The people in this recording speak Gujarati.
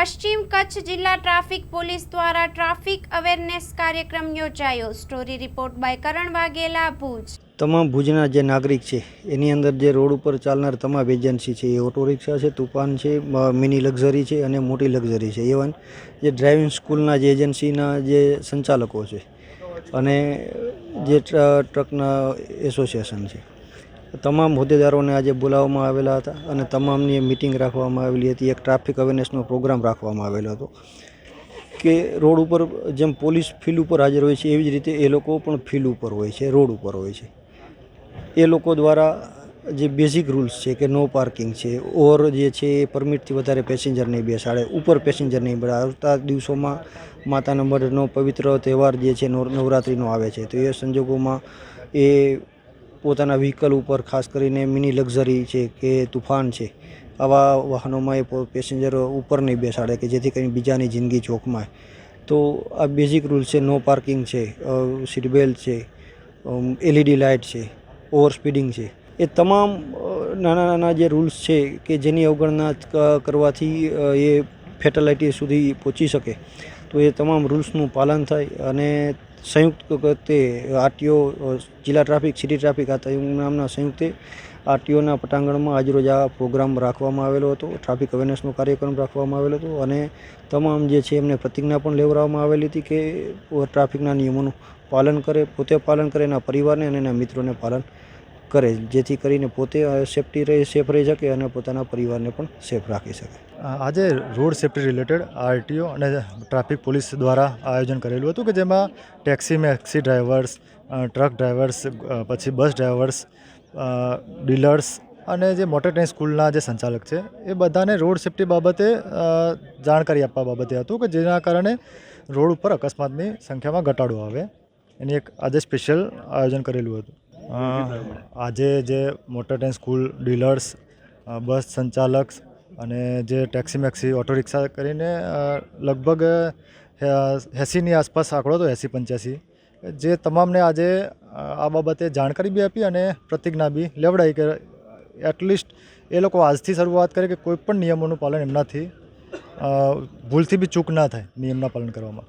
પશ્ચિમ કચ્છ જિલ્લા ટ્રાફિક પોલીસ દ્વારા ટ્રાફિક અવેરનેસ કાર્યક્રમ યોજાયો. Story report by Karan Vaghela, Bhuj. તમામ ભુજના જે નાગરિક છે, એની અંદર જે રોડ ઉપર ચાલનાર તમામ એજન્સી છે, એ ઓટો રિક્ષા છે, તુફાન છે મિની લક્ઝરી છે અને મોટી લક્ઝરી છે. ઇવન જે ડ્રાઇવિંગ સ્કૂલના જે એજન્સીના જે સંચાલકો છે અને જે ટ્રકના એસોસિએશન છે. તમામ હોદ્દેદારોને આજે બોલાવવામાં આવેલા હતા અને તમામની મિટિંગ રાખવામાં આવેલી હતી. એક ટ્રાફિક અવેરનેસનો પ્રોગ્રામ રાખવામાં આવેલો હતો કે રોડ ઉપર જેમ પોલીસ ફિલ્ડ ઉપર હાજર હોય છે, એવી જ રીતે એ લોકો પણ ફિલ્ડ ઉપર હોય છે, રોડ ઉપર હોય છે. એ લોકો દ્વારા જે બેઝિક રૂલ્સ છે કે નો પાર્કિંગ છે ઓર જે છે એ પરમિટથી વધારે પેસેન્જર નહીં બેસાડે, ઉપર પેસેન્જર નહીં બેસાડે. આવતા દિવસોમાં માતાના મઢનો પવિત્ર તહેવાર જે છે નવ- નવરાત્રિનો આવે છે. તો એ સંજોગોમાં એ પોતાના વ્હીકલ ઉપર, ખાસ કરીને મિની લક્ઝરી છે કે તુફાન છે, આવા વાહનોમાં એ પેસેન્જર ઉપર નહીં બેસાડે કે જેથી કરીને બીજાની જિંદગી જોખમાય તો આ બેઝિક રૂલ છે નો પાર્કિંગ છે સીટ બેલ્ટ છે એલઈડી લાઇટ છે ઓવર સ્પીડિંગ છે. એ તમામ નાના નાના જે રૂલ્સ છે કે જેની અવગણના કરવાથી એ ફેટલાઇટી સુધી પહોંચી શકે. તો એ તમામ રૂલ્સનું પાલન થાય અને સંયુક્ત તે આરટીઓ જિલ્લા ટ્રાફિક, સિટી ટ્રાફિક આ નામના સંયુક્તે આરટીઓના પટાંગણમાં આજરોજ આ પ્રોગ્રામ રાખવામાં આવેલો હતો. ટ્રાફિક અવેરનેસનો કાર્યક્રમ રાખવામાં આવેલો હતો અને તમામ જે છે એમને પ્રતિજ્ઞા પણ લેવડાવવામાં આવેલી હતી કે ટ્રાફિકના નિયમોનું પાલન કરે, પોતે પાલન કરે, એના પરિવારને અને એના મિત્રોને પાલન કરે, જેથી કરીને પોતે સેફટી રહી સેફ રહી શકે અને પોતાના પરિવારને પણ સેફ રાખી શકે. આજે રોડ સેફટી રિલેટેડ આરટીઓ અને ટ્રાફિક પોલીસ દ્વારા આયોજન કરેલું હતું કે જેમાં taxi maxi drivers truck drivers પછી બસ ડ્રાઈવર્સ ડીલર્સ અને જે મોટર ટ્રેન સ્કૂલના જે સંચાલક છે, એ બધાને રોડ સેફ્ટી બાબતે જાણકારી આપવા બાબતે હતું કે જેના કારણે રોડ ઉપર અકસ્માતની સંખ્યામાં ઘટાડો આવે. એની એક આજે સ્પેશિયલ આયોજન કરેલું હતું. આજે જે motor train school dealers bus સંચાલક અને જે ટેક્સી મેક્સી ઓટો રિક્ષા કરીને લગભગ એંસીની આસપાસ આંકડો હતો, એંસી પંચ્યાસી. જે તમામને આજે આ બાબતે જાણકારી બી આપી અને પ્રતિજ્ઞા બી લેવડાવી કે એટલીસ્ટ એ લોકો આજથી શરૂઆત કરે કે કોઈ પણ નિયમોનું પાલન એમનાથી ભૂલથી બી ચૂક ના થાય નિયમના પાલન કરવામાં.